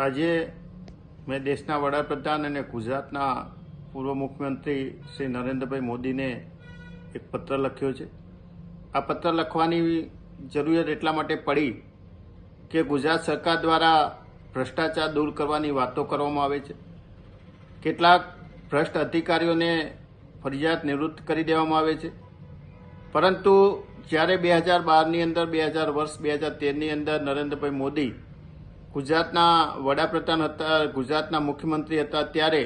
આજે મેં દેશના વડાપ્રધાન અને ગુજરાતના પૂર્વ મુખ્યમંત્રી શ્રી નરેન્દ્રભાઈ મોદીને એક પત્ર લખ્યો છે. આ પત્ર લખવાની જરૂરિયાત એટલા માટે પડી કે ગુજરાત સરકાર દ્વારા ભ્રષ્ટાચાર દૂર કરવાની વાતો કરવામાં આવે છે. કેટલાક ભ્રષ્ટ અધિકારીઓને ફરજિયાત નિવૃત્ત કરી દેવામાં આવે છે. પરંતુ જ્યારે બે હજાર બારની અંદર, બે હજાર વર્ષ, બે હજાર તેરની અંદર નરેન્દ્રભાઈ મોદી ગુજરાતના વડાપ્રધાન હતા, ગુજરાતના મુખ્યમંત્રી હતા, ત્યારે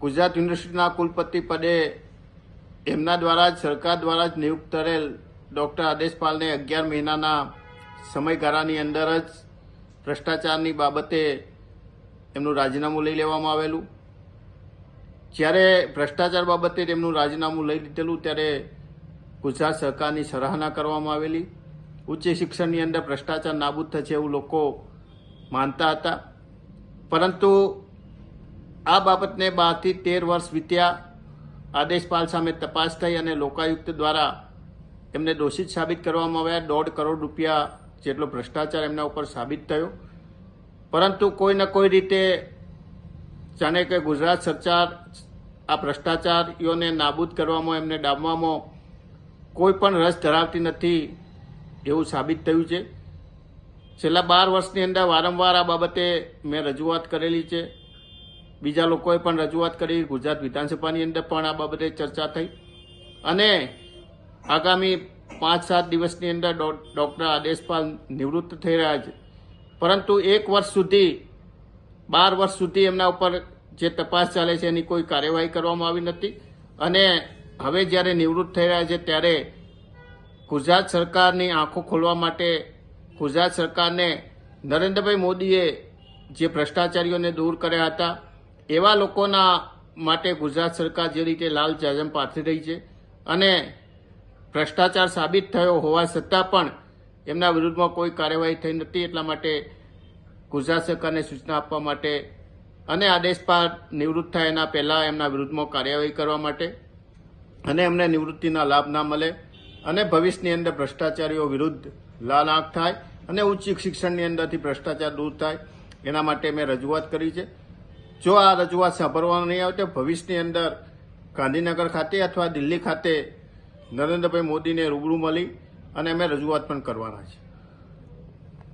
ગુજરાત યુનિવર્સિટીના કુલપતિ પદે એમના દ્વારા જ, સરકાર દ્વારા જ નિયુક્ત કરેલ ડૉક્ટર આદેશપાલને અગિયાર મહિનાના સમયગાળાની અંદર જ ભ્રષ્ટાચારની બાબતે એમનું રાજીનામું લઈ લેવામાં આવેલું. જ્યારે ભ્રષ્ટાચાર બાબતે તેમનું રાજીનામું લઈ લીધેલું, ત્યારે ગુજરાત સરકારની સરાહના કરવામાં આવેલી. ઉચ્ચ શિક્ષણની અંદર ભ્રષ્ટાચાર નાબૂદ થશે એવું લોકો માનતા હતા. પરંતુ આ બાબતને બારથી તેર વર્ષ વીત્યા આદેશપાલ સામે તપાસ થઈ અને લોકાયુક્ત દ્વારા એમને દોષિત સાબિત કરવામાં આવ્યા. દોઢ કરોડ રૂપિયા જેટલો ભ્રષ્ટાચાર એમના ઉપર સાબિત થયો. પરંતુ કોઈ ન કોઈ રીતે જાણે કે ગુજરાત સરકાર આ ભ્રષ્ટાચારીઓને નાબૂદ કરવામાં, એમને ડામવામાં કોઈ પણ રસ ધરાવતી નથી. એવું સાબિત થયું છે. છેલ્લા બાર વર્ષની અંદર વારંવાર આ બાબતે મેં રજૂઆત કરેલી છે. બીજા લોકોએ પણ રજૂઆત કરી, ગુજરાત વિધાનસભાની અંદર પણ આ બાબતે ચર્ચા થઈ. અને આગામી પાંચ સાત દિવસની અંદર ડૉક્ટર આદેશપાલ નિવૃત્ત થઈ રહ્યા છે. પરંતુ એક વર્ષ સુધી, બાર વર્ષ સુધી એમના ઉપર જે તપાસ ચાલે છે એની કોઈ કાર્યવાહી કરવામાં આવી નથી. અને હવે જ્યારે નિવૃત્ત થઈ રહ્યા છે, ત્યારે ગુજરાત સરકારની આંખો ખોલવા માટે ગુજરાત સરકારને નરેન્દ્રભાઈ મોદીએ જે ભ્રષ્ટાચારીઓને દૂર કર્યા હતા, એવા લોકોના માટે ગુજરાત સરકાર જે રીતે લાલ જાજમ પાથરી રહી છે અને ભ્રષ્ટાચાર સાબિત થયો હોવા છતાં પણ એમના વિરુદ્ધમાં કોઈ કાર્યવાહી થઈ નથી એટલા માટે ગુજરાત સરકારને સૂચના આપવા માટે અને આદેશ પર નિવૃત્ત થાય એના પહેલાં એમના વિરુદ્ધમાં કાર્યવાહી કરવા માટે અને એમને નિવૃત્તિના લાભ ના મળે. અને ભવિષ્યની અંદર ભ્રષ્ટાચારીઓ વિરુદ્ધ લાલ આંખ થાય અને ઉચ્ચ શિક્ષણની અંદરથી ભ્રષ્ટાચાર દૂર થાય, એના માટે મેં રજૂઆત કરી છે. જો આ રજૂઆત સાંભળવામાં નહીં આવે તો ભવિષ્યની અંદર ગાંધીનગર ખાતે અથવા દિલ્હી ખાતે નરેન્દ્રભાઈ મોદીને રૂબરૂ મળી અને અમે રજૂઆત પણ કરવાના છે